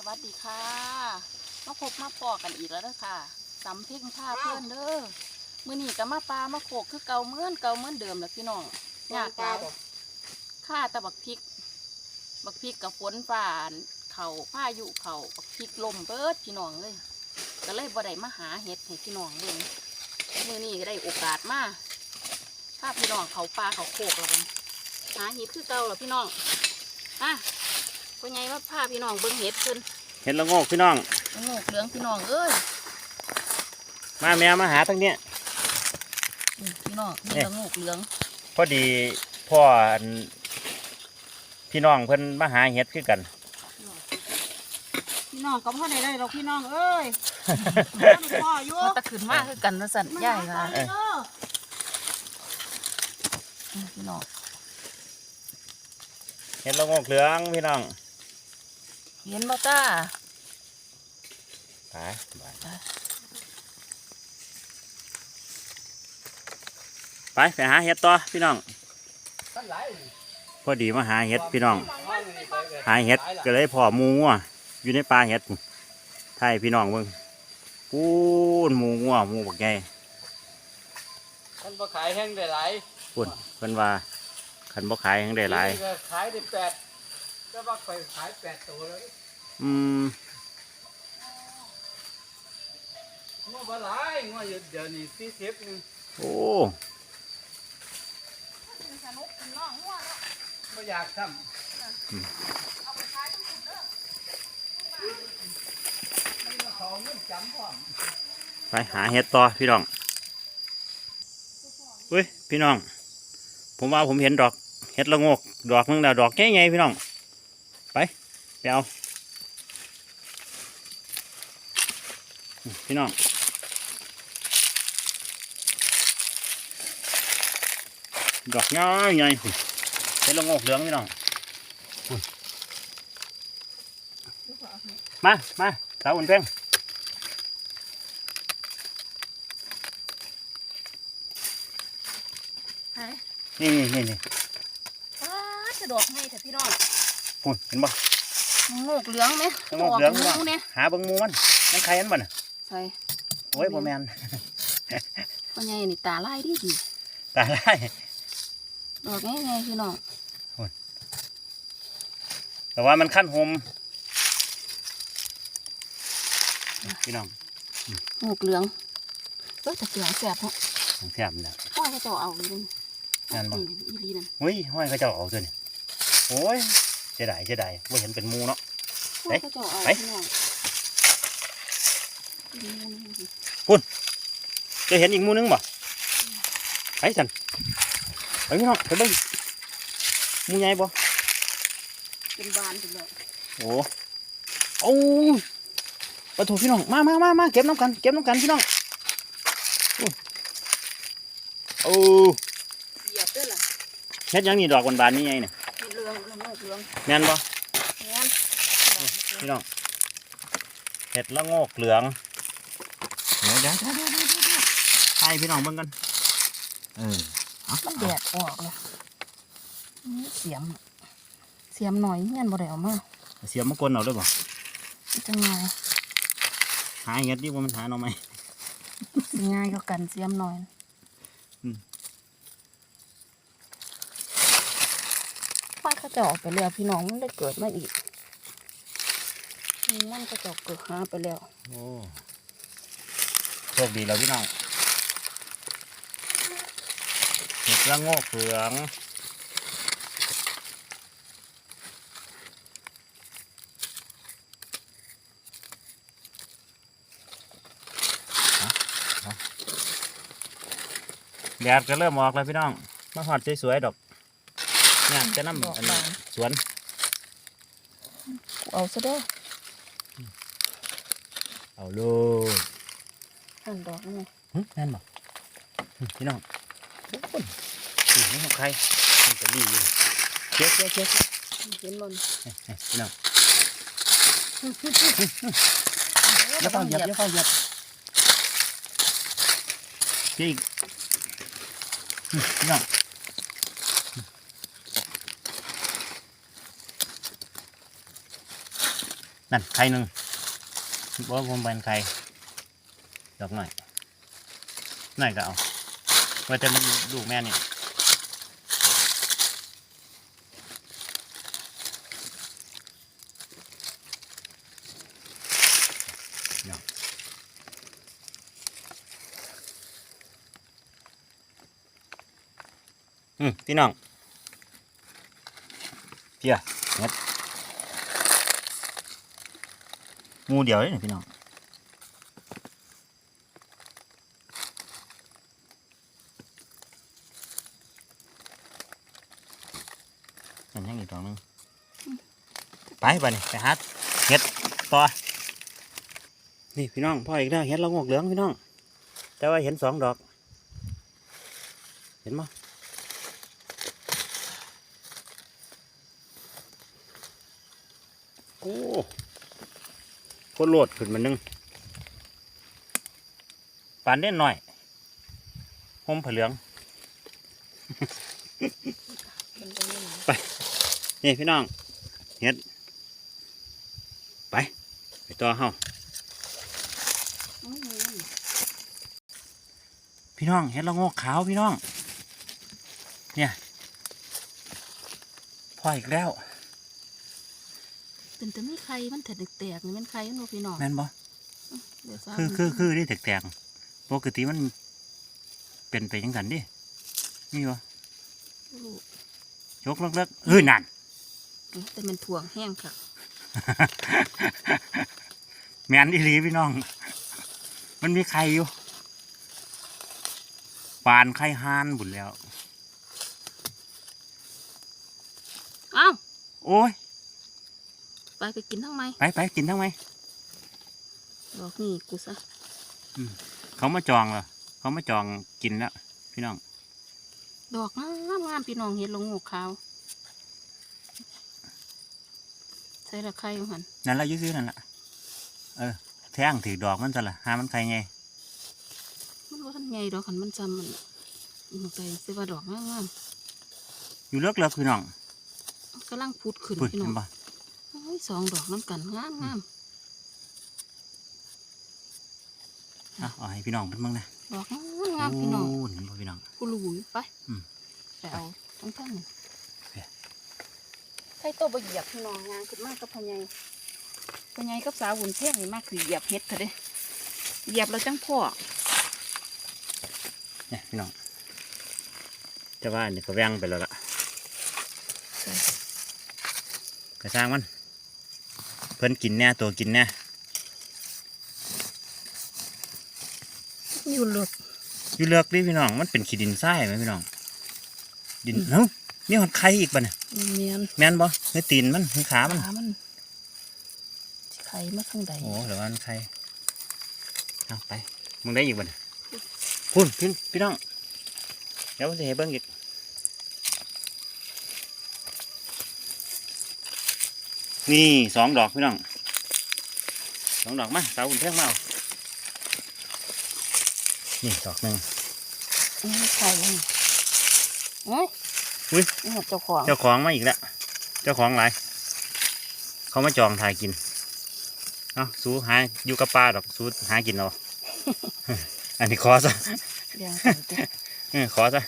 สวัสดีค่ะ มาพบมาปอกันอีกแล้วเด้อค่ะสำเพ็งผ้าเพื่อนเด้อมื้อนี้ก็มาปลามาโขกคือเก่าเหมือนเก่าเหมือนเดิมแหล้วพี่น้องยากหลายค่าแตะบักพริก บักพริกกับฝนฝ่านเขาพายุเขาบักพริกลมเบิดพี่น้องเลย ก็เลยบ่ได้มาหาเห็ดให้พี่น้องเบิ่งมื้อนี้ก็ได้โอกาสมาพาพี่น้องเขาปลาเขาโขกแล้วกันหาเห็ดคือเก่าแล้วพี่น้องอะ ก็ไงว่าพาพี่น้องเบิ่งเห็ดเพิ่นเห็นละโงกพี่น้องโงกเหลืองพี่น้องเอ้ยมาแม่มาหาทั้งเนี้ยนี่พี่น้องนี่เนี่ยละโงกเหลืองพอดีพ่ออันพี่น้องเพิ่นมาหาเห็ดคือกัน พี่น้องก็พ่อไหนได้หรอกพี่น้องเอ้ยพ่ออยู่มันตะขึ้นมากคือกันนะสันใหญ่ค่ะเออนี่พี่น้องเห็ดละโงกเหลืองพี่น้อง เห็นบ่จ้าไปไปไปไปไปหาเห็ดต่อพี่น้อง พอดีมาหาเห็ดพี่น้อง หาเห็ดก็เลยพ่อหมูงัวอยู่ในป่าเห็ดไทยพี่น้องเบิ่งปูนหมูงัวหมูบักใหญ่มันบ่ขายแห้งได้หลายปุ่นเพิ่นว่าคันบ่ขายยังได้หลายนี่ก็ขายได้แปด ก็ว่าไปขายแปดตัวเลยอืมงวบ่หลายงวเดี๋ยวนี้สี่สิบนึงโอ้ไม่อยากทำมันก็เขาเงินจำพร้อมไปหาเห็ดต่อพี่น้องเฮ้ยพี่น้อง ผมว่าผมเห็นดอกเห็ดละโงก ดอกนึงแล้วดอกแง่ๆพี่น้อง ไปไปเอาพี่น้องดอกง่ายไงเห็ดละโงกเหลืองพี่น้องมามาสาวอุ่นเพ่งไอ้นี่นี่นี่นี่ป้าดจะดอกให้แต่พี่น้อง พุ่นเห็นบ่โงกเหลืองไหมละโงกเหลืองดพี่น้องกเนี่ยหาเบิ่งหมูมันยังใครอันบ่น่ะใส่โอ้ยบ่แม่นพ่อใหญ่นี่ตาลายดีดีตายได้ดอกง่ายๆพี่น้องแต่ว่ามันขั้นหมพี่น้องโงกเหลืองเอ้ยแต่เสียงแสบเนาะของแทบนี่แหละพ่อให้เจ้าเอาอยู่นี่นั่นบ่นี่อีหลีนั่นเฮ้ยห้อยเขาเจ้าเอาตัวนี้โอ้ยเสียดายเสียดายบ่เห็นเป็นหมูเนาะพ่อเอ๊ะให้เจ้าเอาเอ๊ะพี่น้องจะเห็นอีกหมูนึงบ่ไปสันไปพี่น้องไปเบิ่งหมูใหญ่บ่เป็นบานเป็นเลยโอ้โอ้ปะโถพี่น้องมามามามาเก็บน้ำกันเก็บน้ำกันพี่น้องโอ้โอ้เหยียบด้วยล่ะเฮ็ดหยังนี่ดอกบานๆนี่ไงเนี่ยมีเห ลืองเหลืองโงกเหลืองแม่นบ่แม่นพี่น้องเห็ดละโงกเหลืองเดี๋ยวเดี๋ยวเดี๋ยวเดี๋ยวเดี๋ยวเดี๋ยวให้พี่น้องเบิ่งกันเออมันแดดออกเลยนี่เสียมอะเสียมหน่อยเงี้ยบ่ได้เอามาเสียมมากลเอาเลยบ่จะง่ายหาเห็ดดิว่ามันหาเอาไหมสิง่ายก็กันเสียมหน่อย มป้าเขาจะออกไปแล้วพี่น้องมันได้เกิดมาอีก มันก็จะเกิดหาไปแล้วโอ้โชคดีแล้วพี่น้องเห็ดละโงกเหลืองแดดก็เริ่มออกแล้วพี่น้อง มาหอดสวยๆดอก เนี่ยจะนำดอกอันบานี้นสวนกูเอาซะเด้อเอาเลยหั่นดอกนั่นไงหึแม่นบ่หึพี่น้องโอ้ยนี่ไม่ของใครมันจะดีอยู่เจ๊กเจ๊กเจ๊กเห็นบนพี่น้องอย่าเฝ้าเหยียบอย่าเฝ้าเหยียบเจ๊อีกหึพี่น้อง นั่นไข่หนึ่งบ่ผมเป็นไข่ดอกหน่อยหน่อยก็เอาว่าจะมันลูแม่นี่เนาะอืมพี่น้องเพียเน็ด หมูเดียวเลยนี่พี่น้องเห็นยังอีกดอกหนึงไปไปนี่ไปหาเห็ดต่อนี่พี่น้องพ่ออีกแล้วเห็ดละงอกเหลืองพี่น้อง แต่ว่าเห็นสองดอก เห็นมั้ยโอ้ คนโหลดขึ้นมาหนึงปานเด่นหน่อยห่มผ้าเหลืองเป็นตรงนี้นะนี่พี่น้องเฮ็ด ไป ไปต่อเฮาพี่น้องเฮ็ดละโงกขาวพี่น้อง เนี่ยพ่ออีกแล้ว เป็นแต่ไม่ใครมันแต่แตกๆนี่มันใครมันบ่พี่น้องแม่นบ่เดี๋ยวซ้าคือคือคือนี่แตกๆปกติมันเป็นไปจังสันดินี่บ่ลูกยกเลิกๆเออนั่นแต่มันถ่วงแห้งค่ะแม่นอีหลีพี่น้อง มันมีไข่อยู่ปานไข่ฮานบุญแล้ว อ้าว โอ้ย ไปไปกินทั้งไหมไปไปกินทั้งไหมดอกนี่กูซะเขามาจองเหรอเขามาจองกินแล้ว พี่น้อง ดอกงามงามพี่น้องเห็ดลงงูขาวใส่ละไข่อยู่หันนั่นละอยืซื้อนั่นละเออแท่งถือดอกมันจะละหามันใครไงมันว่าทันไงดอกขันมันจำมันมันไปเสว่าดอกงามงามอยู่เลิกเลิกพี่น้องกำลังพุดขึ้นพูดพี่น้เห็อนงปะโอ้ย สองดอกน้ำกันงามงามอะเอาให้พี่น้องเป็นบ้างนะดอกงามงามพี่น้องโเห็นปะพี่น้องกูรู้อยู่ไปอืมไปเอาทั้งท่านโอเคใส่ตัวบะเหยียบพี่น้องงานขึ้นมากกับพะไยพะไยกับสาวหุ่นแท่งนี่มากคือเหยียบเฮ็ดเถอะเด้เหยียบแล้วจังพ่อเนี่ยพี่น้องแต่ว่าอันนี้ก็แวงไปแล้วล่ะใส่กระช่างมัน เพิ่นกินแน่ตัวกินแน่อยู่เลือกอยู่เลิกดิพี่น้องมันเป็นขี้ดินทรายไหมพี่น้อง ดินเฮ้านี่มันไข่อีกปะเนี่ยเมียนแม่นบ่เฮ้ยตีนมันเฮ้ยขามันขามันสิไข่มาข้างใดโอ้เดี๋ยวมันใครเอาไปมึงได้อีกบ่เนี่ยพุ่นพี่พี่น้องเดี๋ยวจะให้เบิ้งอีก นี่สองดอกพี่น้องสองดอกมาสาวหุ่นเท่งมาเอานี่ดอกหนึ่งนี่ไข่นี่โอ้ยอุ๊ยนี่เจ้าของเจ้าของมาอีกแล้วเจ้าของหลายเขามาจองถ่ายกินเอาสู้หาอยู่กับปลาดอกสู้หากินเอาอันนี้ขอซะเลี้ยงไข่ตัวเออขอซะ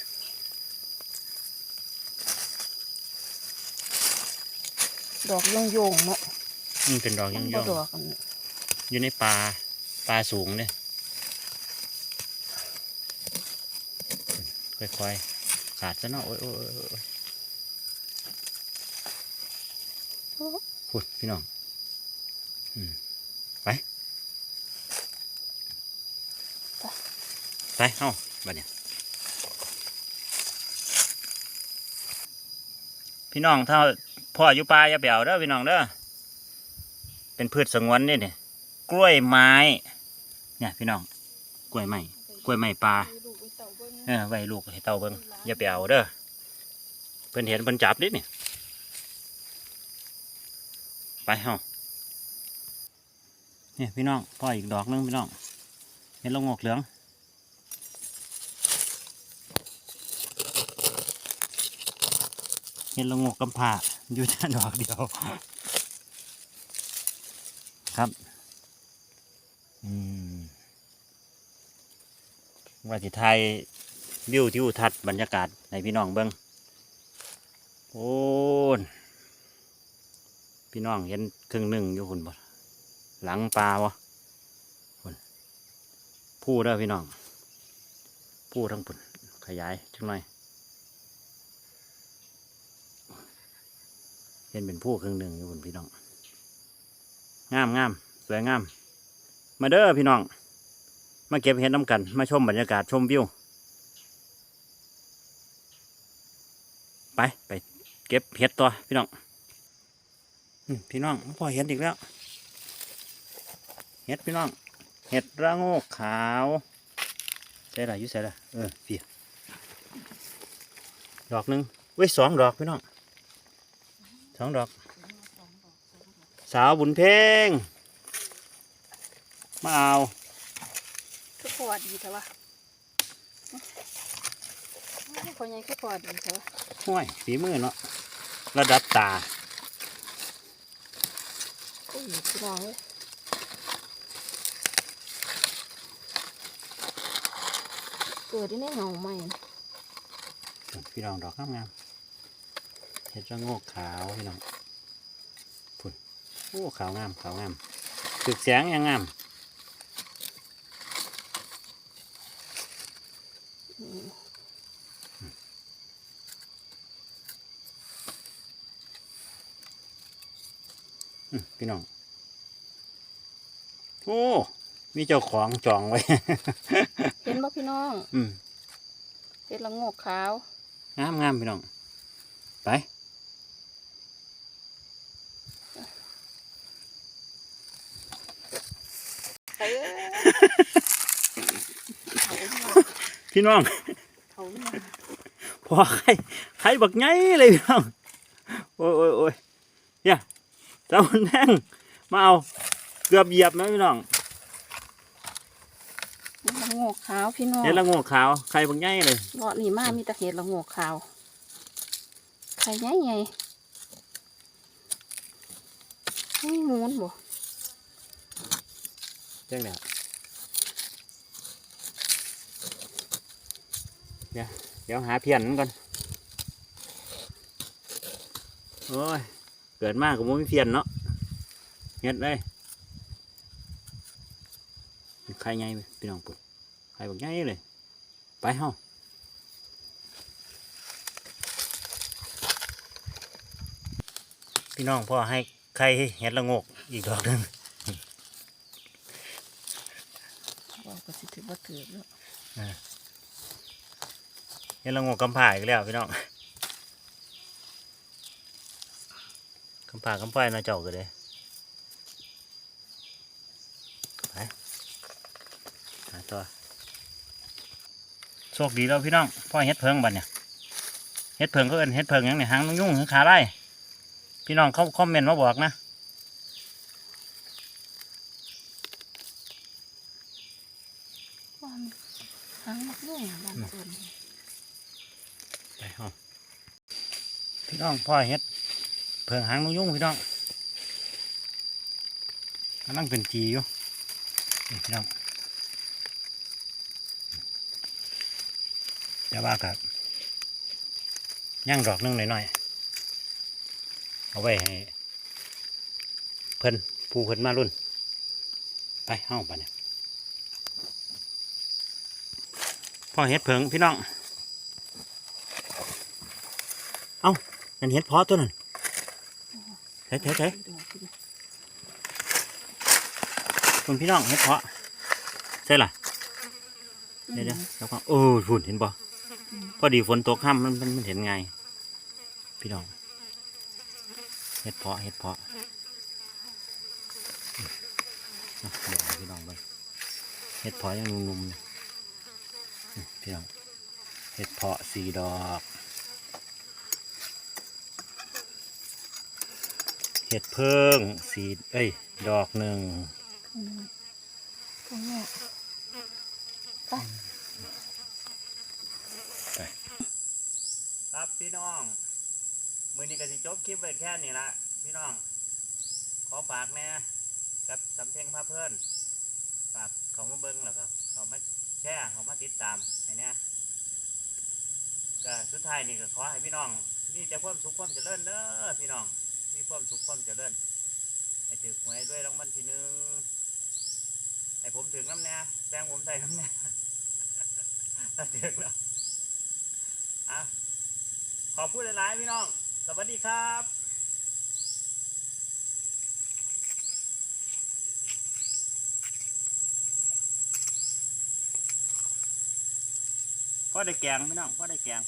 ดอกโยงโยงๆเนาะมันเป็นดอกมัย่นองบ่ย่องดอกกันอยู่ในปลาปลาสูงเนี่ยค่อยๆขาดซะเนาะโอ้ยโอ้ยโอ้ยโอ้ยพูดพี่น้องอืมไป ไปเอ้าบัดเนี่ยพี่น้องถ้า พ่ออยู่ป่าอย่าไปเอาเด้อพี่น้องเด้อเป็นพืชสงวนนี่เนี่ยกล้วยไม้ เนี่ยพี่น้องกล้วยไม้กล้วยไม้ปลาเออไว้ลูกให้เต่าเบิ่งอย่าไปเอาเด้อเพิ่นเห็นเพิ่นจับดิเนี่ยไปเฮาเนี่ยพี่น้องพ่ออีกดอกหนึงพี่น้องเห็นลงงอกเหลืองเห็นละงอกกำผา อยู่แต่ดอกเดียว ครับ อืมว่าสิไทยวิวทิวทัศน์บรรยากาศในพี่น้องเบิ้งโอ้พี่น้องเห็นครึ่งหนึ่งอยู่คุณบ่หลังปลาวะคุณผู้เด้อพี่น้องผู้ทั้งปุ่นขยายจังหน่อย เห็นเป็นผู้ครึ่งหนึ่งอยู่คุณพี่น้อง งามงามสวยงาม มาเด้อพี่น้อง มาเก็บเห็ดน้ำกัน มาชมบรรยากาศชมวิว ไปไปเก็บเห็ดตัวพี่น้องพี่น้องพ่อเห็ดอีกแล้ว เห็ดพี่น้อง เห็ดระโงกขาวใส่ละอยุ่ใส่ละเออเปียดอกหนึ่งเว้ยสองดอกพี่น้อง สองดอก สาวบุญเพ่งมาเอาคือพอดีเถอะวะคนใหญ่คือพอดีเถอะวะห้วยฝีมือเนาะระดับตาโอ้ยพี่น้องเอ้ยเกิดที่ในห้องใหม่นะพี่น้องดอกงามๆ เห็ดระโงกขาวพี่น้องพุ่นโอ้ขาวงามขาวงามตึกแสงยังงามอืมพี่น้อง โอ้ มีเจ้าของจองไว้ เห็นบ่พี่น้อง อืมเห็ดละโงกขาว งามงามพี่น้อง ไป เอ้ยเขาเนี่ย พี่น้องเขาเนี่ยพอใครใครบักไงเลยพี่น้องโอ้ยโอ้ยโอ้ยเนี่ยเจ้าแน่งมาเอาเกือบเหยียบนะพี่น้องเห็ดละโงกขาวพี่น้องเห็นละโงกขาวใครบักไงเลยเลาะนี่มามีแต่เห็ดละโงกขาวไข่ใหญ่ใหญ่ไม่มูนบ่เจ้งเนี่ย เดี๋ยวเดี๋ยวหาเพียนมันก่อนโอ้ยเกิดมากกับมุ้มีเพียนเนาะเฮ็ดเลยใครไงพี่น้องปุ๊ดใครบักไงเลยไปเฮาพี่น้องพ่อให้ใครเห็ดละโงกอีกดอกหนึงบอกก็สิถือว่าเกิดแล้ว เห็ดละโงกกำผ่าอีกแล้วพี่น้องกำผ่ากำป้ายนะเจ้าก็เลยไปหาตัวโชคดีแล้วพี่น้องพ่อเฮ็ดเพิงบัดเนี่ยเฮ็ดเพิงก็เอินเฮ็ดเพิงยังเนี่ยหางนกยุ่งหรือขาไล่พี่น้องเขาคอมเมนต์มาบอกนะ ว่ามันหางนกยุ่งบางส่วน ไปห้องพี่ น้องพ่อเฮ็ดเพิงหางนกยุ่งพี่น้องกำลังเป็นจีอยู่พี่น้องอย่าว่ากับย่างดอกนึงหน่อยๆเอาไว้ให้เพิ่นผู้เพิ่นมารุ่น ไปห้องไปเนี่ยพ่อเฮ็ดเพิงพี่น้อง นั่นเห็ดเพาะตัวนั้นเฮ้ยเฮ้ยเฮ้ยคุณพี่น้องเห็ดเพาะใช่ล่ะเดี๋ยวเดี๋ยวแล้วก็โอ้ยฝุ่นเห็นบ่พอดีฝนตกค่ำมันมันมันเห็นไง พี่น้องเห็ดเพาะเห็ดเพาะอืมเอาเดี๋ยวให้พี่น้องไปเห็ดเพาะยังนุ่มๆเลยอืมพี่น้องเห็ดเพาะสีดอก เห็ดเพิ่งสีเอ้ย ดอกหนึ่งตรงเนี้ยครับพี่น้อง มือนี้ก็สิจบคลิปไว้แค่นี้ละพี่น้อง ขอฝากแน่แฟกับสำเพ็งพาเพื่อนฝากเขามาเบิ้งแล้วก็เขามาแชร์เขามาติดตามไอ้เนี่ยก็สุดท้ายนี่ก็ขอให้พี่น้องมีแต่ความสุขความเจริญเด้อพี่น้อง มีความสุขความเจริญให้ถือหวยด้วยรางวัลที่หนึ่งให้ผมถึงน้ำแน่แบงผมใส่น้ำแน่ถ้าถึงแล้วอะขอบคุณหลายๆพี่น้อง สวัสดีครับพ่อได้แกงพี่น้องพ่อได้แกง